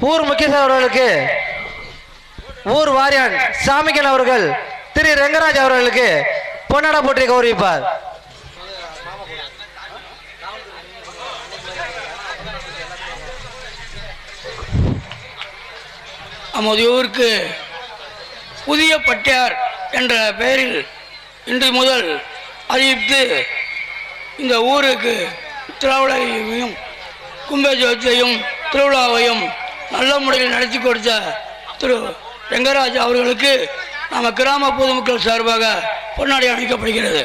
ஊர் முக்கியஸ்தர் அவர்களுக்கு ஊர் வாரியான் சாமிக்கன் அவர்கள் திரு ரெங்கராஜ் அவர்களுக்கு பொன்னாட போற்றி கௌரவிப்பார். நமது ஊருக்கு புதிய பட்டியார் என்ற பெயரில் இன்று முதல் அறிவித்து இந்த ஊருக்கு திருவிழாவையும் கும்பஜோத்தையும் திருவிழாவையும் நல்ல முறையில் நடத்தி கொடுத்த திரு ரெங்கராஜ் அவர்களுக்கு நம்ம கிராம பொதுமக்கள் சார்பாக பொன்னாடி அணிக்கப்படுகிறது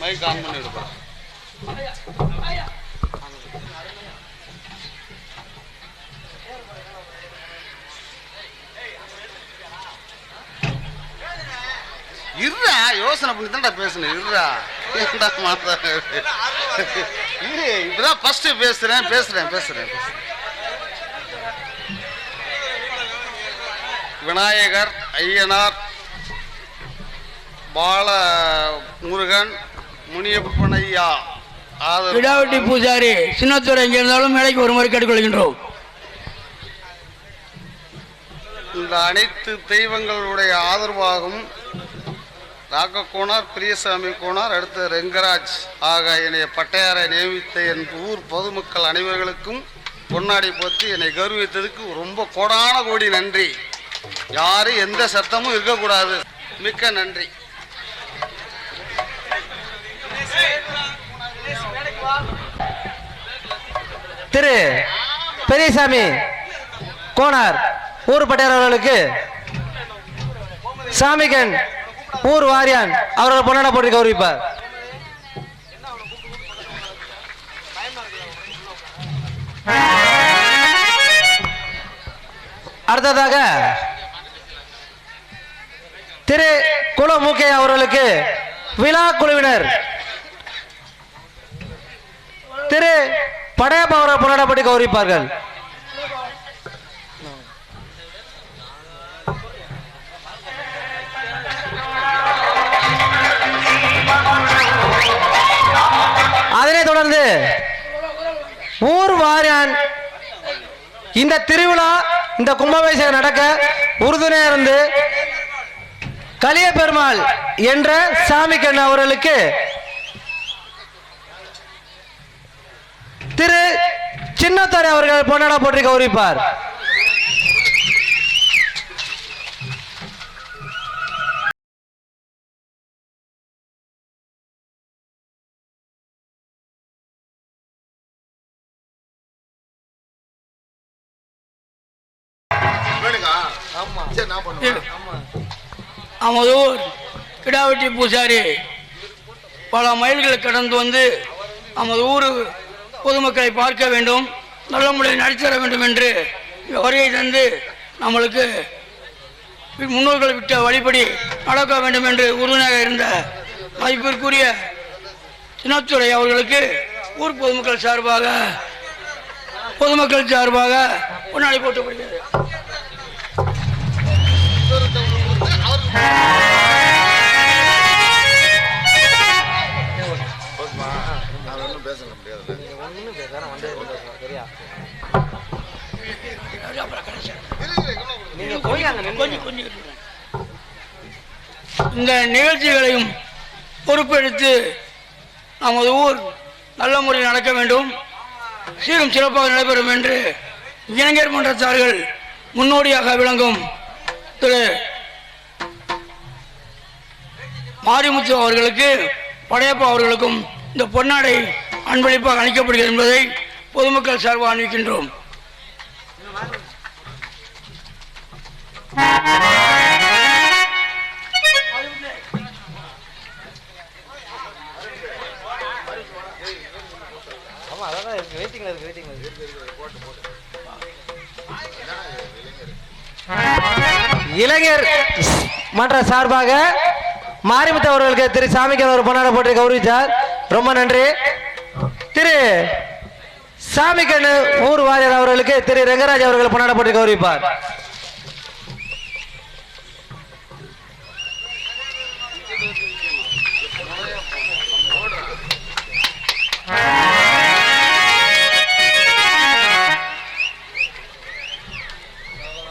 மைக் ஆன் பண்ணி எடுப்பா இருடா யோசனை பண்ணி தான்டா பேசணும் இருடா. ஏன்டா மாத்தா? இரு இப்பதான் ஃபர்ஸ்ட் பேசுறேன் பேசுறேன் பேசுறேன். விநாயகர் ஐயனார் பால முருகன் முனியப்பனையா. ஆதரவு. விடாவட்டி பூஜாரி சின்னத்துறை எங்கே இருந்தாலும் மேடைக்கு வருமாறு கேட்டுக்கொள்கின்றோம். இந்த அனைத்து தெய்வங்களுடைய ஆதரவாகவும் ராக கோனார் பிரியசாமி கோனார் அடுத்து ரெங்கராஜ். ஆக என்னை பட்டையாரை நியமித்த என் ஊர் பொதுமக்கள் அனைவர்களுக்கும் பொன்னாடி போத்தி என்னை கௌரவித்ததுக்கு ரொம்ப கோடான கோடி நன்றி. யாரும் எந்த சத்தமும் இருக்கக்கூடாது. மிக்க நன்றி. திரு பெரியசாமி கோனார் ஊர் பட்டியார் அவர்களுக்கு சாமிகன் ஊர் வாரியான். அவர்கள் பொன்னாட போற்றி கௌரவிப்பார் அடுத்ததாக திரு குல மூக்கே அவர்களுக்கு விழா குழுவினர். திரு படையப்ப அவரை பொன்னாடப்பட்டு கௌரவிப்பார்கள் தொடர்ந்து ஊர் வாரியான். இந்த திருவிழா இந்த கும்பாபிஷேகம் நடக்க உறுதுணையா இருந்து கலிய பெருமாள் என்ற சாமிக்கண்ணு அவர்களுக்கு திரு சின்னத்தாரி அவர்கள் பொன்னடா போற்றி கௌரவிப்பார் நமது ஊர் கிடாவட்டி பூசாரி பல மைல்களை கடந்து வந்து நமது ஊர் பொதுமக்களை பார்க்க வேண்டும் நல்ல முறையில் நடித்தர வேண்டும் என்று வருகை தந்து நம்மளுக்கு முன்னோர்கள் விட்ட வழிபடி நடக்க வேண்டும் என்று உறுதுணையாக இருந்த மதிப்பிற்குரிய சின்னத்துறை அவர்களுக்கு ஊர் பொதுமக்கள் சார்பாக பொதுமக்கள் சார்பாக முன்னாடி போட்டப்படுகிறது. இந்த நிகழ்ச்சிகளையும் பொறுப்பெடுத்து நமது ஊர் நல்ல முறையில் நடக்க வேண்டும். சீரும் சிறப்பாக நடைபெறும் என்று இளைஞர் மன்றத்தார்கள் முன்னோடியாக விளங்கும் திரு மாரிமுத்து அவர்களுக்கு படையப்பா அவர்களுக்கும் இந்த பொன்னாடை அன்பளிப்பாக அளிக்கப்படுகிறது என்பதை பொதுமக்கள் சார்பாக அறிவிக்கின்றோம் இளைஞர் மன்ற சார்பாக மாரிமுத்து அவர்களுக்கு திரு சாமிக்கு ஒரு பொன்னாட போட்டு கௌரவிச்சார் ரொம்ப நன்றி. திரு சாமிக்கண்ணு ஊர் வாரியர் அவர்களுக்கு திரு ரெங்கராஜ் அவர்கள் பொன்னாட போட்டு கௌரவிப்பார்.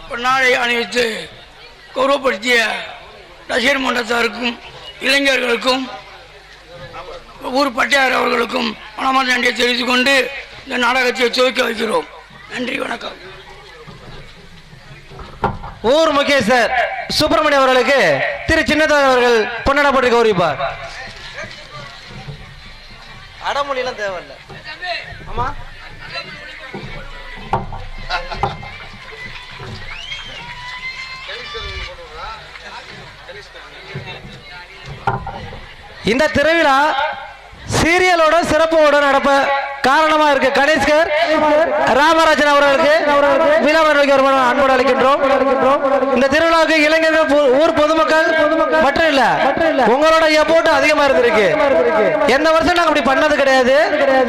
பொன்னாடை அணிவித்து கௌரவப்படுத்திய ரசிகர் மன்றத்தாருக்கும் இளைஞர்களுக்கும் ஊர் பட்டியார் அவர்களுக்கும் மனமார்ந்த நன்றியை தெரிவித்துக் கொண்டு இந்த நாடகத்தை துவக்கி வைக்கிறோம். நன்றி வணக்கம். ஊர் முகேசர் சுப்பிரமணியம் அவர்களுக்கு திரு சின்னத்தார் அவர்கள் பொன்னடா போட்டு கௌரவிப்பார். அடமொழியெல்லாம் தேவையில்ல. ஆமா? இந்த திருவிழா சீரியலோட சிறப்போட நடப்ப காரணமா இருக்கு. கணேஷ்கர் ராமராஜன் அவர்களுக்கு விழாவிற்கு ஒரு மனம் அன்போடு அளிக்கின்றோம் இந்த திருவிழாவுக்கு இளைஞர்கள் ஊர் பொதுமக்கள் மட்டும் இல்ல உங்களோட எப்போட்டு அதிகமா இருந்திருக்கு. எந்த வருஷம் நாங்க அப்படி பண்ணது கிடையாது.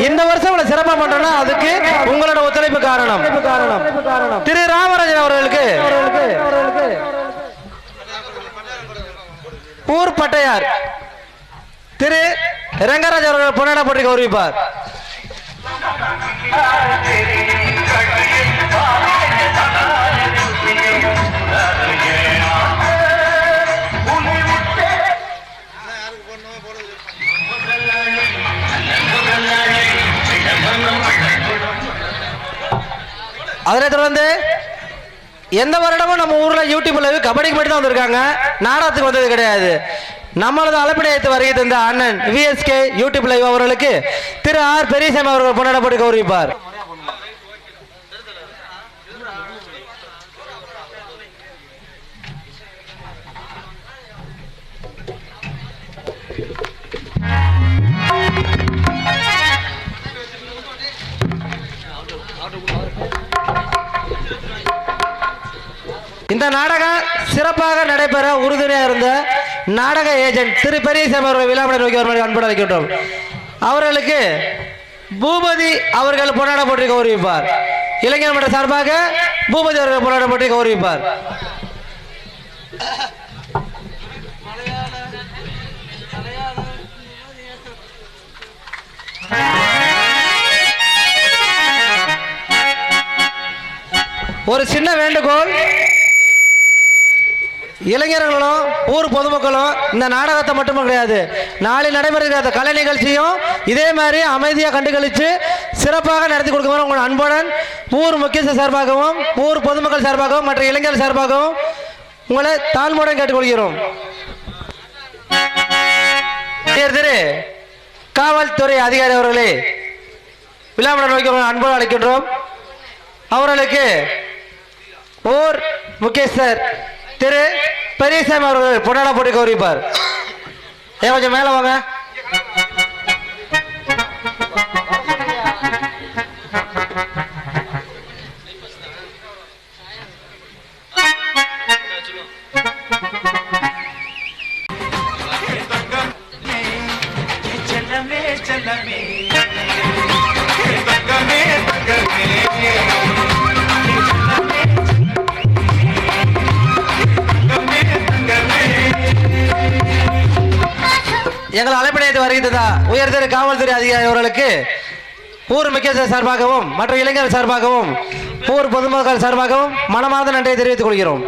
இந்த வருஷம் இவ்வளவு சிறப்பா பண்றோம்னா அதுக்கு உங்களோட ஒத்துழைப்பு காரணம். திரு ராமராஜன் அவர்களுக்கு ஊர் பட்டையார். திரு ரங்கராஜ் அவர்கள் பொன்னாடா போட்டி கௌரவிப்பார் அதனைத் தொடர்ந்து எந்த வருடமும் நம்ம ஊரில் யூடியூப்ல கபடிக்கு மட்டும் தான் வந்திருக்காங்க. நாடகத்துக்கு வந்தது கிடையாது. நம்மளது அழைப்பினையத்து வருகை தந்த அண்ணன் விஎஸ்கே யூடியூப் லைவ் அவர்களுக்கு திரு ஆர் பெரியசாமி அவர்கள் பொன்னாடப்பட்டு கௌரவிப்பார். இந்த நாடகம் சிறப்பாக நடைபெற உறுதுணையாக இருந்த நாடக ஏஜென்ட் திரு பெரியசாமி அவர்கள் விழாமலை நோக்கி வருமாறு அன்புடன் அழைக்கின்றோம். அவர்களுக்கு பூபதி அவர்கள் பொன்னாட கௌரவிப்பார். இளைஞர் மன்ற சார்பாக பூபதி அவர்கள் பொன்னாட கௌரவிப்பார். ஒரு சின்ன வேண்டுகோள். இளைஞர்களும் ஊர் பொதுமக்களும் இந்த நாடகத்தை மட்டுமே கிடையாது நாளை நடைபெறுகிற அந்த கலை நிகழ்ச்சியும் இதே மாதிரி அமைதியாக கண்டுகளித்து சிறப்பாக நடத்தி கொடுக்குமாறு உங்கள் அன்புடன் ஊர் முக்கியஸ்த சார்பாகவும் ஊர் பொதுமக்கள் சார்பாகவும் மற்ற இளைஞர்கள் சார்பாகவும் உங்களை தாழ்மையுடன் கேட்டுக்கொள்கிறோம். திரு திரு காவல்துறை அதிகாரி அவர்களே விழாமலர் நோக்கி அன்போடு அழைக்கின்றோம். அவர்களுக்கு ஓர் முகேஷ் சார் திரு பெரியசாமி அவர்கள் பொன்னாடா போட்டி கௌரிப்பார் ஏன் கொஞ்சம் மேல வாங்க Thank you. எங்கள் அழைப்பினையத்து வருகின்றதா? உயர்திரு காவல்துறை அதிகாரி அவர்களுக்கு ஊர் முக்கியஸ்தர் சார்பாகவும் மற்ற இளைஞர் சார்பாகவும் ஊர் பொதுமக்கள் சார்பாகவும் மனமார்ந்த நன்றியை தெரிவித்துக் கொள்கிறோம்.